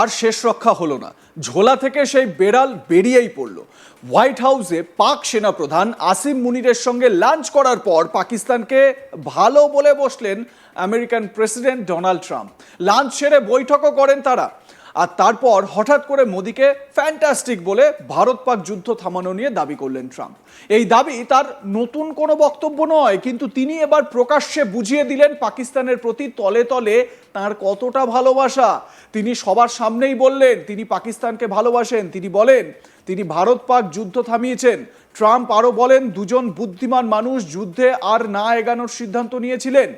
আর শেষ রক্ষা হলো না। ঝোলা থেকে সেই বেড়াল বেরিয়েই পড়ল। হোয়াইট হাউসে পাক সেনাপ্রধান আসিম মুনিরের সঙ্গে লাঞ্চ করার পর পাকিস্তানকে ভালো বলে বসলেন American president Donald Trump. Lunch সেরে বৈঠকও করেন তারা। আর তারপর হঠাৎ করে মোদিকে ফ্যান্টাস্টিক বলে ভারত পাক যুদ্ধ থামানো নিয়ে দাবি করলেন ট্রাম্প। এই দাবি তার নতুন কোনো বক্তব্য নয়, কিন্তু তিনি এবার প্রকাশ্যে বুঝিয়ে দিলেন পাকিস্তানের প্রতি তলে তলে তার কতটা ভালোবাসা। তিনি সবার সামনেই বললেন, তিনি পাকিস্তানকে ভালোবাসেন, তিনি বলেন, তিনি ভারত পাক যুদ্ধ থামিয়েছেন। ট্রাম্প আরও বলেন, দুজন বুদ্ধিমান মানুষ যুদ্ধে আর না এগানোর সিদ্ধান্ত নিয়েছিলেন।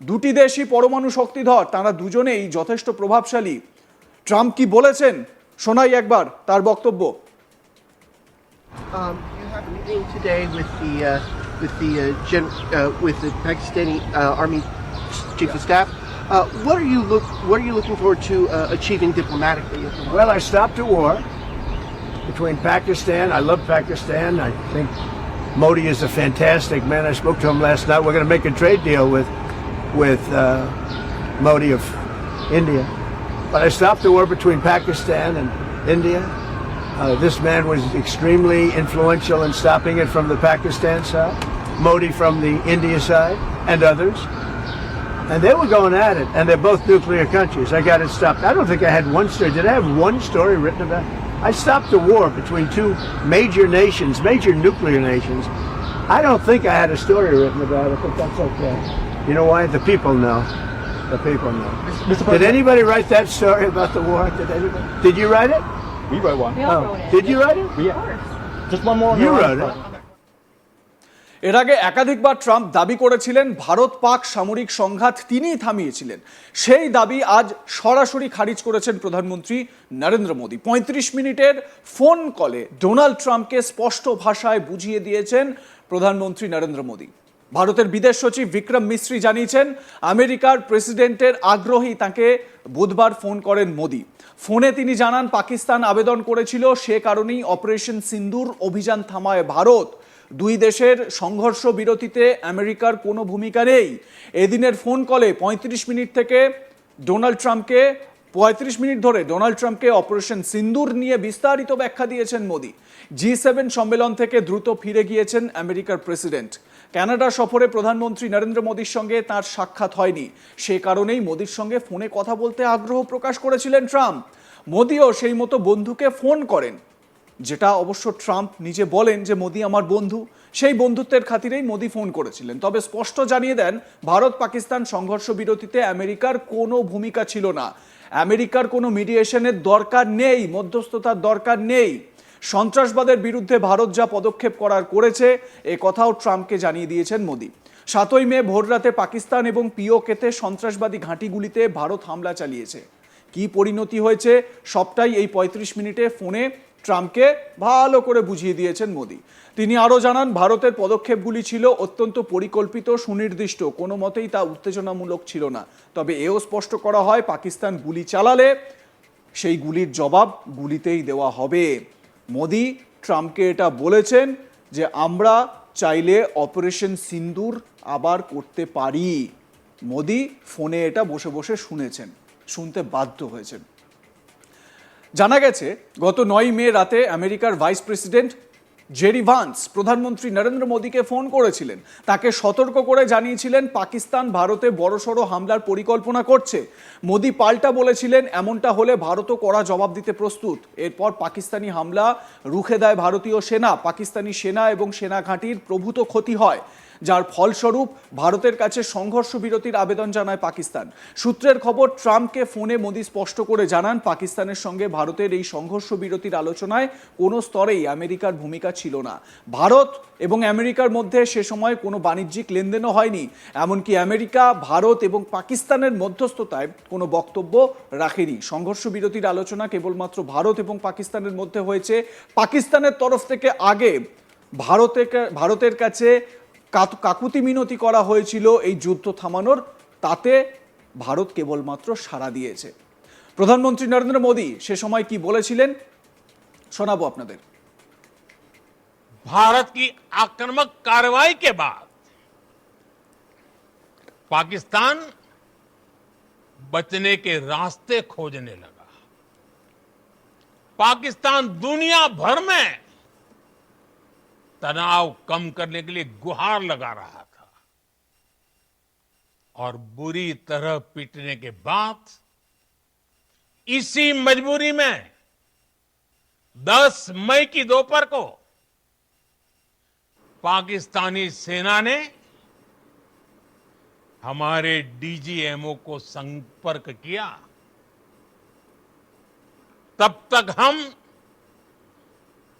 দুটি দেশই পরমাণু শক্তিধর, তারা দুজনেই যথেষ্ট প্রভাবশালী। ট্রাম্প কি বলেছেন শোনাই একবার তার বক্তব্য Um, you have a meeting today with the uh, with the uh, gen- uh, with the Pakistani uh, Army Chief of Staff. Uh, what are you look What are you looking forward to uh, achieving diplomatically? At the moment? Well, I stopped a war between Pakistan. I love Pakistan. I think Modi is a fantastic man. I spoke to him last night. We're going to make a trade deal with with uh, Modi of India. But I stopped the war between Pakistan and India. Uh, this man was extremely influential in stopping it from the Pakistan side, Modi from the India side, and others. And they were going at it, and they're both nuclear countries. I got it stopped. I don't think I had one story. Did I have one story written about it? I stopped a war between two major nations, major nuclear nations. I don't think I had a story written about it, but that's okay. You know why? The people know. The people know. Did anybody write that story about the war? Did anybody? Did you write it? We wrote one. We all Oh, wrote it. Did you write it? We, just one more. You wrote it. এর আগে একাধিকবার Trump দাবি করেছিলেন ভারত পাক সামরিক সংঘাত তিনিই থামিয়েছিলেন সেই দাবি আজ সরাসরি খারিজ করেছেন প্রধানমন্ত্রী নরেন্দ্র মোদী পঁয়ত্রিশ মিনিটের ফোন কলে ডোনাল্ড ট্রাম্পকে স্পষ্ট ভাষায় বুঝিয়ে দিয়েছেন প্রধানমন্ত্রী নরেন্দ্র মোদী ভারতের বিদেশ সচিব বিক্রম মিস্ত্রি জানিয়েছেন, আমেরিকার প্রেসিডেন্টের আগ্রহী তাকে বুধবার ফোন করেন মোদী। ফোনে তিনি জানান, পাকিস্তান আবেদন করেছিল সে কারণেই অপারেশন সিন্দুর অভিযান থামায় ভারত। দুই দেশের সংঘর্ষ বিরতিতে আমেরিকার কোনো ভূমিকা নেই। এদিনের ফোন কলে ৩৫ মিনিট থেকে ডোনাল্ড ট্রাম্পকে, পঁয়ত্রিশ মিনিট ধরে ডোনাল্ড ট্রাম্পকে অপারেশন সিন্দুর নিয়ে বিস্তারিত ব্যাখ্যা দিয়েছেন মোদি। জি সেভেন সম্মেলন থেকে দ্রুত ফিরে গিয়েছেন আমেরিকার প্রেসিডেন্ট। কানাডা সফরে প্রধানমন্ত্রী নরেন্দ্র মোদীর সঙ্গে তার সাক্ষাৎ হয়নি। সে কারণেই মোদীর সঙ্গে ফোনে কথা বলতে আগ্রহ প্রকাশ করেছিলেন ট্রাম্প। মোদিও সেই মতো বন্ধুকে ফোন করেন, যেটা অবশ্য ট্রাম্প নিজে বলেন যে, মোদি আমার বন্ধু। সেই বন্ধুত্বের খাতিরেই মোদি ফোন করেছিলেন। তবে স্পষ্ট জানিয়ে দেন, ভারত পাকিস্তান সংঘর্ষ বিরতিতে আমেরিকার কোনো ভূমিকা ছিল না। আমেরিকার কোনো মিডিয়েশনের দরকার নেই, মধ্যস্থতার দরকার নেই। সন্ত্রাসবাদের বিরুদ্ধে ভারত যা পদক্ষেপ করার করেছে, এ কথাও ট্রাম্পকে জানিয়ে দিয়েছেন মোদী। সাতই মে ভোররাতে পাকিস্তান এবং পিওকেতে সন্ত্রাসবাদী ঘাঁটিগুলিতে ভারত হামলা চালিয়েছে। কি পরিণতি হয়েছে, সবটাই এই ৩৫ মিনিটে ফোনে ট্রাম্পকে ভালো করে বুঝিয়ে দিয়েছেন মোদী। তিনি আরও জানান, ভারতের পদক্ষেপগুলি ছিল অত্যন্ত পরিকল্পিত, সুনির্দিষ্ট, কোনো মতেই তা উত্তেজনামূলক ছিল না। তবে এও স্পষ্ট করা হয়, পাকিস্তান গুলি চালালে সেই গুলির জবাব গুলিতেই দেওয়া হবে। মোদি ট্রাম্পকে এটা বলেছেন যে আমরা চাইলে অপারেশন সিন্দুর আবার করতে পারি। মোদি ফোনে এটা বসে বসে শুনেছেন, শুনতে বাধ্য হয়েছেন। জানা গেছে, গত নয় মে রাতে আমেরিকার ভাইস প্রেসিডেন্ট জেরি ভান্স প্রধানমন্ত্রী নরেন্দ্র মোদীকে ফোন করেছিলেন। তাকে সতর্ক করে জানিয়েছিলেন, পাকিস্তান ভারতে বড়সড় হামলার পরিকল্পনা করছে। মোদী পাল্টা বলেছিলেন, এমনটা হলে ভারতও কড়া জবাব দিতে প্রস্তুত। এরপর পাকিস্তানি হামলা রুখে দেয় ভারতীয় সেনা। পাকিস্তানি সেনা এবং সেনা ঘাঁটির প্রভূত ক্ষতি হয়। যার ফলস্বরূপ ভারতের কাছে সংঘর্ষ বিরতির আবেদন জানায় পাকিস্তান। সূত্রের খবর, ট্রাম্পকে ফোনে মোদি স্পষ্ট করে জানান, পাকিস্তানের সঙ্গে ভারতের এই সংঘর্ষ বিরতির আলোচনায় কোনো স্তরেই আমেরিকার ভূমিকা ছিল না। ভারত এবং আমেরিকার মধ্যে সে সময় কোনো বাণিজ্যিক লেনদেনও হয়নি। এমনকি আমেরিকা, ভারত এবং পাকিস্তানের মধ্যস্থতায় কোনো বক্তব্য রাখেনি। সংঘর্ষ বিরতির আলোচনা কেবলমাত্র ভারত এবং পাকিস্তানের মধ্যে হয়েছে। পাকিস্তানের তরফ থেকে আগে ভারতের ভারতের কাছে কাকুতি মিনতি করা হয়েছিল এই যুদ্ধ থামানোর তাতে ভারত কেবলমাত্র সাড়া দিয়েছে প্রধানমন্ত্রী নরেন্দ্র মোদী সে সময় কি বলেছিলেন শোনাবো আপনাদের भारत की आक्रामक कार्रवाई के बाद पाकिस्तान बचने के रास्ते खोजने लगा पाकिस्तान दुनिया भर में तनाव कम करने के लिए गुहार लगा रहा था। और बुरी तरह पीटने के बाद इसी मजबूरी में 10 मई की दोपहर को पाकिस्तानी सेना ने हमारे डीजीएमओ को संपर्क किया। तब तक हम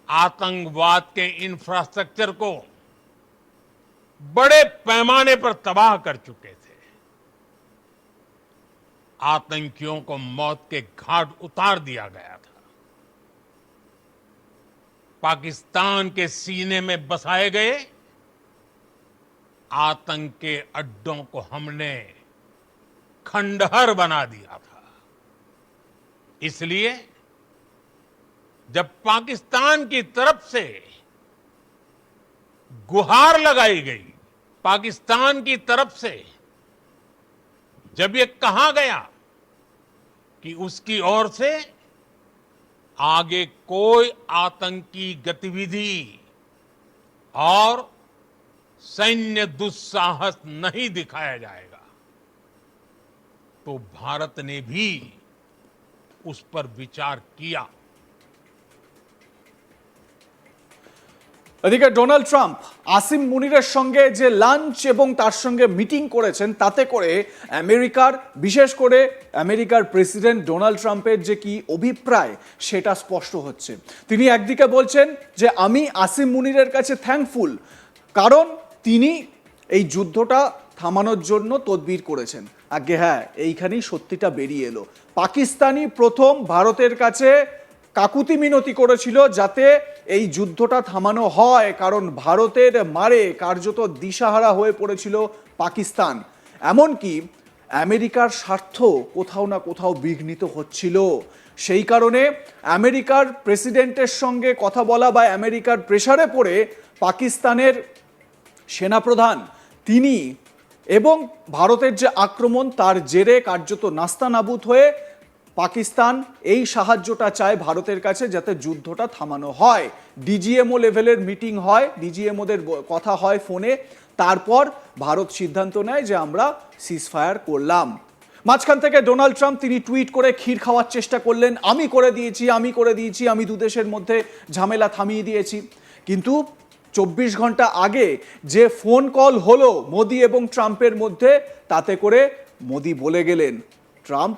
आतंकवाद के इंफ्रास्ट्रक्चर को बड़े पैमाने पर तबाह कर चुके थे। आतंकियों को मौत के घाट उतार दिया गया था। पाकिस्तान के सीने में बसाए गए आतंक के अड्डों को हमने खंडहर बना दिया था। इसलिए जब पाकिस्तान की तरफ़ से गुहार लगाई गई, पाकिस्तान की तरफ़ से जब ये कहा गया कि उसकी ओर से आगे कोई आतंकी गतिविधि और सैन्य दुस्साहस नहीं दिखाया जाएगा तो भारत ने भी उस पर विचार किया। এদিকে ডোনাল্ড ট্রাম্প আসিম মুনিরের সঙ্গে যে লাঞ্চ এবং তার সঙ্গে মিটিং করেছেন, তাতে করে আমেরিকার, বিশেষ করে আমেরিকার প্রেসিডেন্ট ডোনাল্ড ট্রাম্পের যে কি অভিপ্রায়, সেটা স্পষ্ট হচ্ছে। তিনি একদিকে বলছেন যে, আমি আসিম মুনিরের কাছে থ্যাঙ্কফুল কারণ তিনি এই যুদ্ধটা থামানোর জন্য তদবির করেছেন। আগে হ্যাঁ এইখানেই সত্যিটা বেরিয়ে এলো। পাকিস্তানি প্রথম ভারতের কাছে কাকুতি মিনতি করেছিল যাতে এই যুদ্ধটা থামানো হয় কারণ ভারতের মারে কার্যত দিশাহারা হয়ে পড়েছিল পাকিস্তান। এমনকি আমেরিকার স্বার্থ কোথাও না কোথাও বিঘ্নিত হচ্ছিল। সেই কারণে আমেরিকার প্রেসিডেন্টের সঙ্গে কথা বলা বা আমেরিকার প্রেসারে পড়ে পাকিস্তানের সেনাপ্রধান তিনি এবং ভারতের যে আক্রমণ তার জেরে কার্যত নাস্তানাবুদ হয়ে পাকিস্তান এই সাহায্যটা চায় ভারতের কাছে যাতে যুদ্ধটা থামানো হয়। ডিজিএমও লেভেলের মিটিং হয় ডিজিএমওদের কথা হয় ফোনে। তারপর ভারত সিদ্ধান্ত নেয় যে আমরা সিজফায়ার করলাম। মাঝখান থেকে ডোনাল্ড ট্রাম্প তিনি টুইট করে ক্ষীর খাওয়ার চেষ্টা করলেন, আমি করে দিয়েছি, আমি করে দিয়েছি, আমি দু দেশের মধ্যে ঝামেলা থামিয়ে দিয়েছি। কিন্তু চব্বিশ ঘণ্টা আগে যে ফোন কল হলো মোদি এবং ট্রাম্পের মধ্যে, তাতে করে মোদি বলে গেলেন, ট্রাম্প